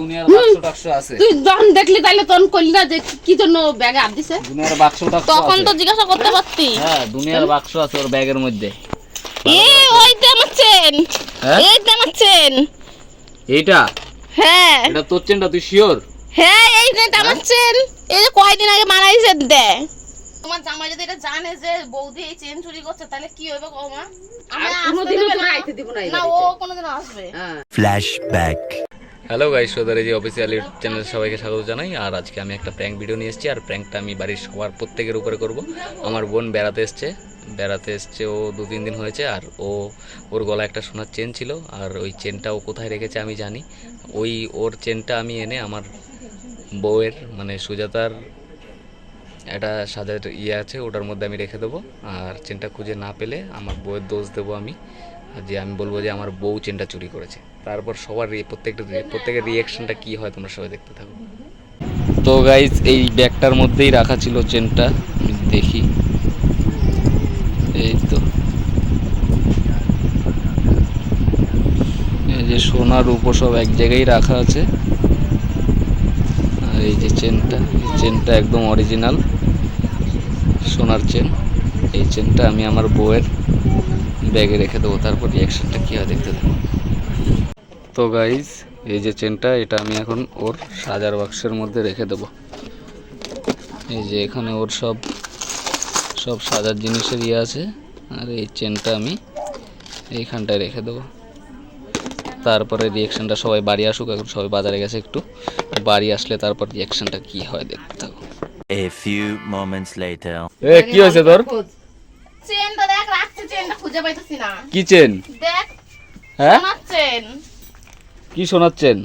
দুনিয়ার বাক্স টাক্স আছে। তুই যখন দেখলি তাইলে তখন করলি না যে কি জন্য ব্যাগে হাত দিছে? দুনিয়ার বাক্স টাক্স তখন তো জিজ্ঞাসা করতে পারতি। হ্যাঁ দুনিয়ার বাক্স আছে ওর ব্যাগের মধ্যে। এ ওই তো আমার চেন হ্যাঁ? এই তো আমার চেন এইটা? হ্যাঁ। এটা তোর চেনটা তুই শিওর হ্যাঁ এই যে আমার চেন এই যে কয়দিন আগে মারাইছে দে। তোমার জামাই যদি এটা জানে যে বৌদি এই চেন চুরি করছে তাহলে কি হবে গো মা? আমি কোনোদিনও তোরা আইতে দিব না না ও। কোনোদিন আসবে। হ্যাঁ। Flashback. হ্যালো গাইস সোদারে যে অফিসিয়াল চ্যানেল সবাইকে স্বাগত জানাই। আর আজকে আমি একটা প্র্যাঙ্ক ভিডিও নিয়ে এসেছি, আর প্র্যাঙ্কটা আমি বাড়ির সবার প্রত্যেকের উপরে করব। আমার বোন বেড়াতে এসছে বেড়াতে এসছে, ও দু তিন দিন হয়েছে, আর ও, ওর গলা একটা সোনার চেন ছিল, আর ওই চেনটা ও কোথায় রেখেছে আমি জানি। ওই, ওর চেনটা আমি এনে আমার বউয়ের মানে সুজাতার একটা সাজার ইয়ে আছে, ওটার মধ্যে আমি রেখে দেবো। আর চেনটা খুঁজে না পেলে আমার বউয়ের দোষ দেবো আমি, যে আমি বলব যে আমার বউ চেনটা চুরি করেছে। তারপর সবার প্রত্যেকটা প্রত্যেকের রিয়াকশনটা কি হয় তোমরা সবাই দেখতে থাকো। তো গাইজ এই ব্যাগটার মধ্যেই রাখা ছিল চেনটা দেখি। এই তো। এই যে সোনার উপর সব এক জায়গায় রাখা আছে। আর এই যে চেনটা এই চেনটা একদম অরিজিনাল সোনার চেন এই চেনটা আমি আমার বউয়ের ব্যাগে রেখে দেবো। তারপর রিয়াকশনটা কী হয় দেখতে দেবো তো গাইজ এই যে চেনটা এটা আমি এখন ওর সাজার বাক্সের মধ্যে রেখে দেবো। এই যে এখানে ওর সব সব সাজার জিনিসের ইয়ে আছে আর এই চেনটা আমি এইখানটায় রেখে দেবো। তারপরে রিয়াকশনটা সবাই বাড়ি আসুক এখন সবাই বাজারে গেছে একটু। বাড়ি আসলে তারপর রিয়াকশনটা কি হয় দেখতে থাকো। A few moments later. এ কি হয়েছে তোর। চেনটা দেখ রাখছে চেনটা খুঁজে পাইতেছি না। কি চেন দেখ হ্যাঁ? আমার চেন কি শোনাচ্ছেন?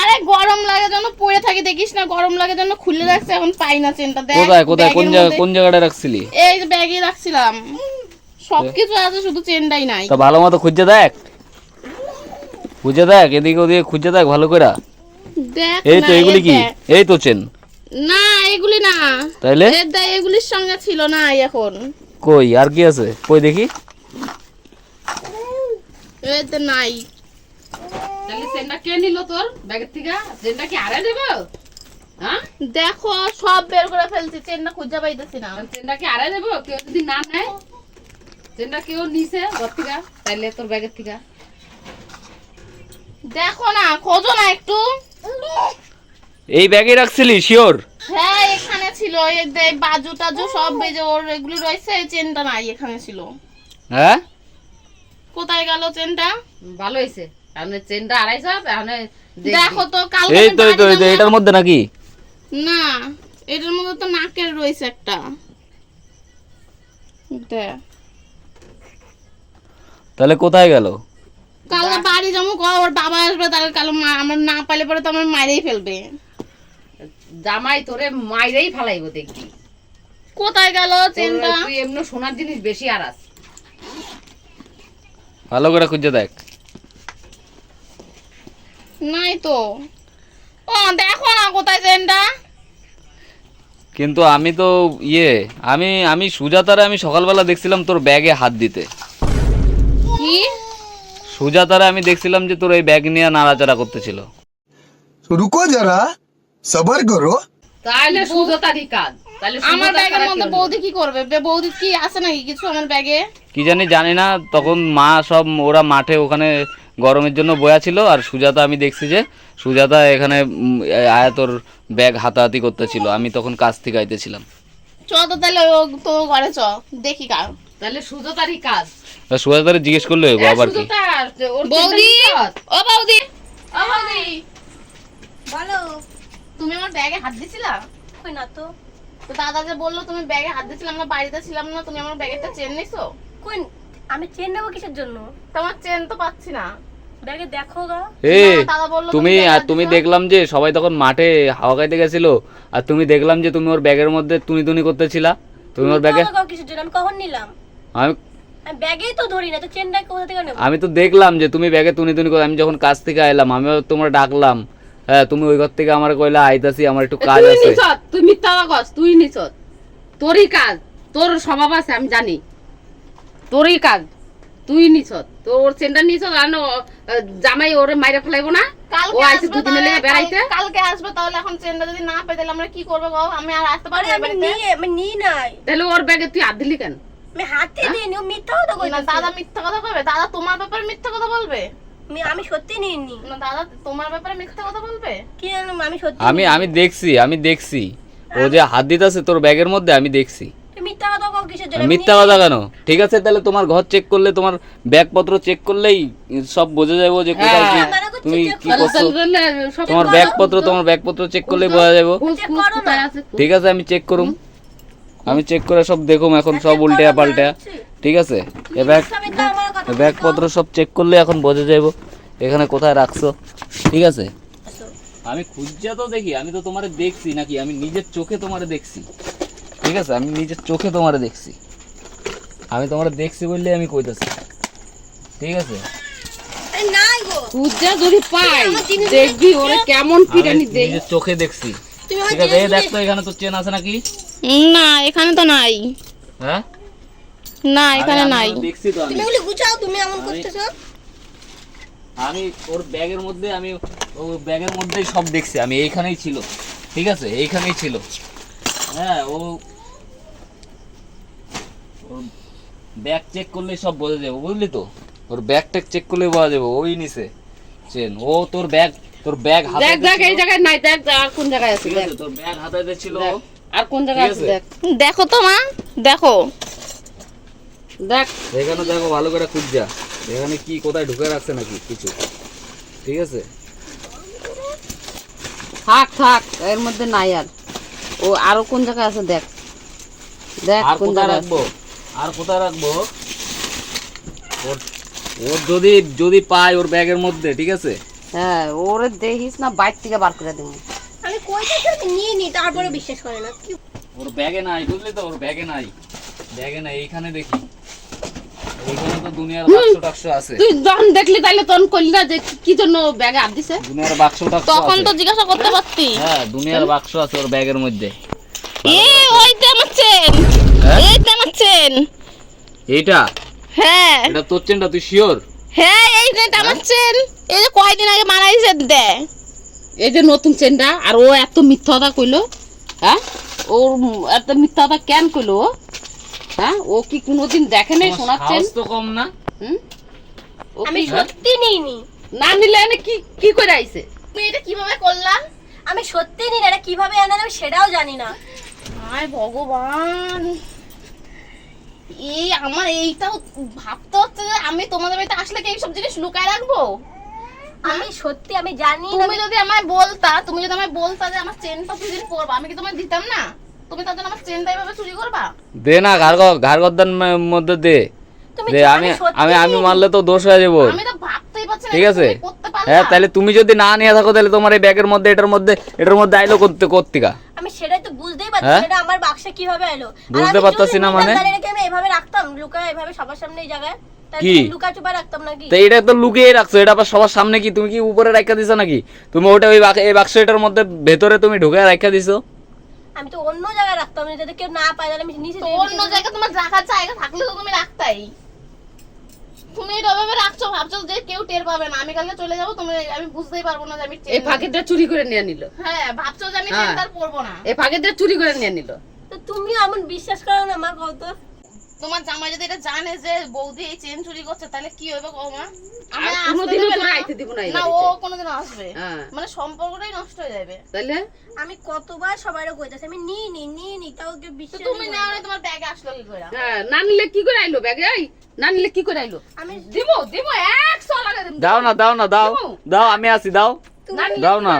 আরে গরম লাগে যেন পড়ে থাকি দেখিস না গরম লাগে যেন খুলে রাখছে এখন পাই না চেনটা। দেখ কোথায় কোথায় কোন জায়গা কোন জায়গাটা রাখছিলি? এই যে ব্যাগে রাখছিলাম। সবকিছু আছে শুধু চেনটাই নাই। তা ভালো মতো খুঁজে দেখ। খুঁজে দেখ এদিকে ওদিকে খুঁজে দেখ ভালো করে দেখ এই তো এগুলি কি? এই তো চেন। না এগুলি না। তাইলে? এগুলির সঙ্গে ছিল না এখন। কই আর কি আছে? কই দেখি। এতে নাই। তাহলে চেনটা কে নিল তোর? ব্যাগের থেকে? চেনটা কি আরে দেবো হ্যাঁ? দেখো সব বের করে ফেলছি চেনটা খুঁজে পাইতেছি না। চেনটা কি আরে দেবো কেউ যদি না নেয় চেনটা কেউ নিছে ঘর থেকে? তাইলে তোর ব্যাগের থেকে। দেখো না খোঁজো না একটু। এই ব্যাগে রাখছিলি শিওর? হ্যাঁ এখানে ছিল। এই বাজু টাজু সব বেজে ওর এগুলি রয়েছে এই চেনটা নাই এখানে ছিল। হ্যাঁ? কোথায় গেল চেনটা? ভালো হয়েছে। এই চেনটা আড়াইশো এখন দেখো তো কাল এই তো এই তো এই তো এটার মধ্যে নাকি? না এটার মধ্যে তো নাকের রয়েছে একটা। দেখ। তাহলে কোথায় গেল? কালকে বাড়ি যাব ক ওর বাবা আসবে তাহলে কাল মা আমার না পালে পরে তো আমার মারেই ফেলবে। জামাই তোরে মাইরেই ফালাইবো দেখবি। কোথায় গেল চেনটা? তুই এমনি সোনার জিনিস বেশি আরাস ভালো করে খুঁজে দেখ। নাই তো ও দেখো না কোথায় কিন্তু আমি তো ইয়ে আমি আমি সুজাতারে আমি সকালবেলা দেখছিলাম তোর ব্যাগে হাত দিতে। কি? সুজাতারে আমি দেখছিলাম যে তোর এই ব্যাগ নিয়ে নাড়াচাড়া করতেছিল। রুকো যারা সবার করো। তাহলে কাজ। কি কি জানি জানি না তখন মা সব ওরা মাঠে ওখানে গরমের জন্য বয়া ছিল আর সুজাতা আমি দেখছি যে সুজাতা এখানে আয়াতর ব্যাগ হাতাহাতি করতেছিল। আমি তখন কাজ থেকে আইতেছিলাম। চ তো তাহলে তো ঘরে চ দেখি কার। তাহলে সুজতারই কাজ। সুজাতারে জিজ্ঞেস করলে হইবো আবার কি? বৌদি ও বৌদি। ও বৌদি। বলো। তুমি আমার ব্যাগে হাত দিছিলা? কই না তো। তো দাদা যে বলল তুমি ব্যাগে হাত দিছিলাম আমরা বাড়িতে ছিলাম না তুমি আমার ব্যাগে একটা চেন নিছো? কই আমি চেন নেব কিসের জন্য? তোমার চেন তো পাচ্ছি না। ব্যাগে দেখো গা। এ না, দাদা বলল তুমি তুমি আর তুমি দেখলাম যে সবাই তখন মাঠে হাওয়া খাইতে গেছিল আর তুমি দেখলাম যে তুমি ওর ব্যাগের মধ্যে তুনি তুনি করতেছিলা। তুমি ওর ব্যাগে কিসের জন্য আমি কখন নিলাম? আমি আমি ব্যাগেই তো ধরি না তো চেনটা কোথা থেকে নেব? আমি তো দেখলাম যে তুমি ব্যাগে তুনি তুনি করে আমি যখন কাজ থেকে আইলাম আমিও তোমার ডাকলাম। হ্যাঁ তুমি ওই ঘর থেকে আমার কইলা আইতাছি আমার একটু কাজ তুই আছে। নিছ তুই মিথ্যা কস তুই নিছ তোরই কাজ তোর স্বভাব আছে আমি জানি। তোরই কাজ। তুই নিছ তো ওর চেনটা নিছ আর জামাই ওরে মাইরা ফেলাইবো না। ও আইছে আসবে লেগে বেড়াইতে। কালকে আসবে তাহলে এখন চেনটা যদি না পাই তাহলে আমরা কি করব গো? আমি আর আসতে পারি আরে আমি আমি নিই নাই। তাহলে ওর ব্যাগে তুই হাত দিলি কেন? আমি হাতে দিইনি ও মিথ্যা কথা না দাদা মিথ্যা কথা বলবে? দাদা তোমার ব্যাপারে মিথ্যা কথা বলবে? আমি- আমি সত্যি নিইনি। না দাদা তোমার ব্যাপারে মিথ্যা কথা বলবে? কি জানো আমি সত্যি আমি আমি দেখছি আমি দেখছি। ও যে হাত দিতেছে তোর ব্যাগের মধ্যে আমি দেখছি। মিথ্যা কথা কেন? ঠিক আছে তাহলে তোমার ঘর চেক করলে তোমার ব্যাগপত্র চেক করলেই সব বোঝা যাবে যে কোথায় কি তুমি কি করছ? তোমার ব্যাগপত্র তোমার ব্যাগপত্র চেক করলেই বোঝা যাবে। ঠিক আছে আমি চেক করুম। আমি চেক করে সব দেখুম এখন সব উল্টে পাল্টে। ঠিক আছে? এ ব্যাগ ব্যাগপত্র সব চেক করলে এখন বোঝা যাইব। এখানে কোথায় রাখছো? ঠিক আছে? আমি খুঁজছা তো দেখি আমি তো তোমারে দেখছি নাকি? আমি নিজের চোখে তোমারে দেখছি। ঠিক আছে আমি নিজের চোখে তোমারে দেখছি। আমি তোমারে দেখছি বললে আমি কইতাছি। ঠিক আছে? আরে নাই গো। খুঁজা যদি পাই দেখবি ওরে কেমন পিটানি দেই নিজের চোখে দেখছি। ঠিক আছে? এই দেখ তো এখানে তো চেন আছে নাকি? না এখানে তো নাই। হ্যাঁ? না এখানে আমি নাই। দেখছি তো আমি। তুমি গুছাও তুমি এমন করতেছো? আমি ওর ব্যাগের মধ্যে আমি ও ব্যাগের মধ্যেই সব দেখছি। আমি এইখানেই ছিল। ঠিক আছে? এইখানেই ছিল। হ্যাঁ ও ওর ব্যাগ চেক করলে সব বোঝা যাবে বুঝলি তো? ওর ব্যাগ ট্যাগ চেক করলে বোঝা যাবে ওই নিছে। চেন ও তোর ব্যাগ তোর ব্যাগ হাতে দেখ দেখ এই জায়গায় নাই দেখ আর কোন জায়গায় আছে দেখ। তোর ব্যাগ হাতে ছিল আর কোন জায়গায় আছে আছে। দেখ। দেখো তো মা দেখো। দেখ। এখানে দেখো ভালো করে খুঁজা। এখানে কি কোথায় ঢুকে রাখছে নাকি কিছু। ঠিক আছে? থাক থাক এর মধ্যে নাই আর। ও আরও কোন জায়গায় আছে দেখ। দেখ আর কোন কোথায় জায়গায় রাখব? আর কোথায় রাখব? ওর ওর যদি যদি পাই ওর ব্যাগের মধ্যে ঠিক আছে? হ্যাঁ ওরে দেখিস না বাইর থেকে বার করে দেবো। আমি কই থেকে নিয়ে নি তারপরে বিশ্বাস করে না। কি ওর ব্যাগে নাই বুঝলি তো? ওর ব্যাগে নাই। ব্যাগে নাই এইখানে দেখি। এইখানে তো দুনিয়ার বাক্স টাক্স আছে। তুই যখন দেখলি তাইলে তখন করলি না যে কি- জন্য ব্যাগে হাত দিছে? দুনিয়ার বাক্স টাক্স তখন তো জিজ্ঞাসা করতে পারতি। হ্যাঁ দুনিয়ার বাক্স আছে ওর ব্যাগের মধ্যে। এ ওইতে আমার চেন হ্যাঁ? আমার চেন এইটা? হ্যাঁ। এটা তোর চেনটা তুই শিওর হ্যাঁ এই যে এটা আমার চেন এই যে কয়দিন আগে মারা গেছে দে। এই যে নতুন চেনটা আর ও এত মিথ্যা কথা কইলো হ্যাঁ? ওর এত মিথ্যা কথা কেন কইলো? হ্যাঁ? ও কি কোনোদিন দেখে নাই তো কম না। হুম? আমি সত্যি নিইনি। না নিলে এনে কি কি করে আইছে? তুমি এটা কীভাবে করলা? আমি সত্যি নিই এটা কীভাবে আমি সেটাও জানি না। হায় ভগবান। এই আমার এইটাও ভাবতে হচ্ছে যে আমি তোমাদের বাড়িতে আসলে কি এইসব জিনিস লুকায় রাখব? আমি সত্যি আমি জানি না তুমি যদি আমায় বলতা তুমি যদি আমায় বলতা যে আমার চেনটা তুই দিন পরবা আমি কি তোমায় দিতাম না? তুমি তার জন্য আমার চেনটা চুরি করবা? দে না ঘাড় ঘাড় গদ্দার মধ্যে দে। দে আমি আমি আমি মারলে তো দোষ হয়ে যাব। আমি তো ভাবতেই পারছি না ঠিক আছে? হ্যাঁ তাহলে তুমি যদি না নিয়ে থাকো তাহলে তোমার এই ব্যাগের মধ্যে এটার মধ্যে এটার মধ্যে আইলো করতে করতিকা। আমি সেটাই তো বুঝতেই পারছি হ্যাঁ? আমার বাক্সে কীভাবে আর বুঝতে পারতাছি না মানে? আমি এভাবে রাখতাম লুকায় এভাবে সবার সামনে এই জায়গায়। কি? তো এটা তো লুকিয়ে রাখছো এটা আবার সবার সামনে কি? তুমি কি উপরে রাখা দিছো নাকি? তুমি ওটা ওই এই বাক্স এটার মধ্যে ভেতরে তুমি ঢুকে রাখা দিছো? আমি তো অন্য জায়গায় রাখতাম যাতে কেউ না পায় তাহলে আমি নিচে অন্য জায়গায় তোমার রাখার জায়গা থাকলে তো তুমি রাখতাই। তুমি এটা ভাবে রাখছো ভাবছ যে কেউ টের পাবে না। আমি কালকে চলে যাব তুমি আমি বুঝতেই পারব না যে আমি এই ফাঁকেটা চুরি করে নিয়ে নিল। হ্যাঁ ভাবছ যে আমি হ্যাঁ। করব না। এই ফাঁকেটা চুরি করে নিয়ে নিল। তো তুমি এমন বিশ্বাস করো না আমার কত তোমার জামাই যদি এটা জানে যে বৌদি এই চেন চুরি করছে তাহলে কি হবে গো মা? আর আমায় আসতে কোনোদিনও দেবে তোরা না। আইতে দিব না না ও। কোনোদিন আসবে। হ্যাঁ। মানে সম্পর্কটাই নষ্ট হয়ে যাবে। তাহলে? আমি কতবার সবাইকে কইতাছি আমি নিই নি নিই নি তাও কেউ তো বিশ্বাস তুমি নাও না। তোমার ব্যাগে আসলো কি করে হ্যাঁ না নিলে কি করে আইলো ব্যাগে এই না নিলে কি করে আইলো? আমি দিব দিব একশো লাগা দিব। দাও না দাও না দাও। দাও আমি আসি দাও। না দাও না।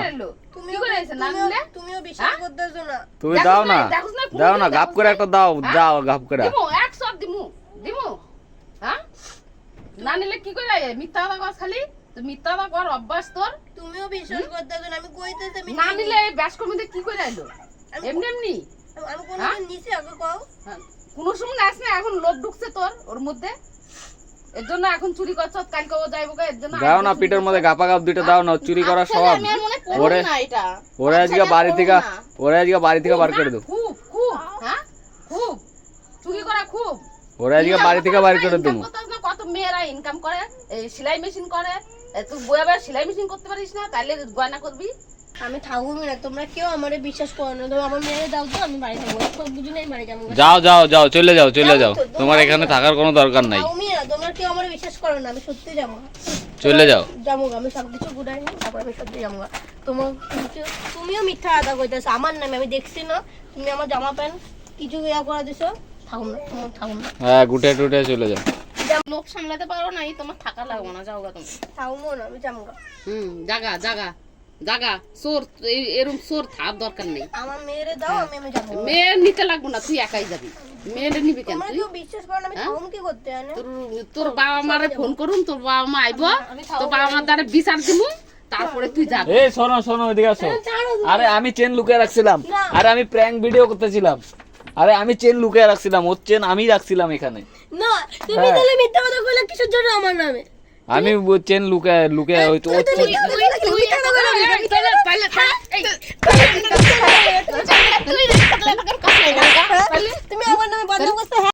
আইলো? তুমি দাও না, দাও না গাপ করে একটা দাও হ্যাঁ? দাও গাপ করে। দিমু একশো দিমু দিমু। হ্যাঁ? না নিলে কি করে? মিথ্যা কথা কস খালি। মিথ্যা কথা কর অভ্যাস তোর। তুমিও বিশ্বাস করতেছো না আমি কইতেছি না নিলে এই ব্যাস কমিতে কি করে আইলো এমনি এমনি? আমি কোনো হ্যাঁ? নিছি আগে কও। হ্যাঁ, কোনো সময় নাস না এখন লোভ ঢুকছে তোর ওর মধ্যে। এর জন্য এখন চুরি করছ কালকে ও যাইবো এর জন্য দাও না করছ। মধ্যে গাপা গাপ দুইটা দাও না চুরি করা আচ্ছা, সব। ওরে ওরে আচ্ছা, আজকে বাড়ি থেকে ওরে আজকে বাড়ি থেকে বার করে দেবো। খুব খুব হ্যাঁ? খুব চুরি করা খুব। ওরে আজকে বাড়ি থেকে বার করে না, কত মেয়েরা ইনকাম করে এই সেলাই মেশিন করে তুই বইয়া সেলাই মেশিন করতে পারিস না তাইলে গয়না করবি। আমি থাকব না তোমরা কেউ আমার বিশ্বাস করো না। তুমি আমার মেয়ে দাও তো আমি বাড়ি থাকব সব বুঝি নাই বাড়ি যাব। যাও যাও যাও চলে যাও চলে যাও তোমার এখানে থাকার কোনো দরকার নাই। আমি না তোমরা কেউ আমার বিশ্বাস করো না আমি সত্যি যাব চলে যাও। যাব আমি সব কিছু গুড়াই নি তারপর আমি সত্যি যাব তোমার তুমিও মিথ্যা আদা করতেছো আমার নামে আমি দেখছি না। তুমি আমার জামা প্যান্ট কিছু ইয়া করে দিছো থাকুন না তোমার থাকুন না। হ্যাঁ গুটে টুটে চলে যাও। লোক সামলাতে পারো না এই তোমার থাকা লাগবো না যাও গা তুমি। থাকুবো না আমি যাব হুম জাগা জাগা। জাগা এরম সোর থার দরকার নেই। আমার মেয়েরে মেয়ে নিতে লাগবো না তুই একাই যাবি। মেয়েরে নিবি কেন তুই? কেউ বিশ্বাস করো না আমি থাকুম কি করতে জানে তোর তোর বাবা মারে ফোন করুন তোর বাবা মা আইব তোর বাবা মার দ্বারা বিচার দিমু তারপরে তুই যাবি এই শোনো শোনো এদিকে আসো। আরে আমি চেন লুকিয়ে রাখছিলাম। আরে আমি প্র্যাঙ্ক ভিডিও করতেছিলাম। আরে আমি চেন লুকিয়ে রাখছিলাম ওর চেন আমি রাখছিলাম এখানে। না তুমি হ্যাঁ। তাহলে মিথ্যা কথা কিসের জন্য আমার নামে? আমি চেন লুকিয়ে লুকিয়ে ওই তুমি আমার নামে বদনাম করছ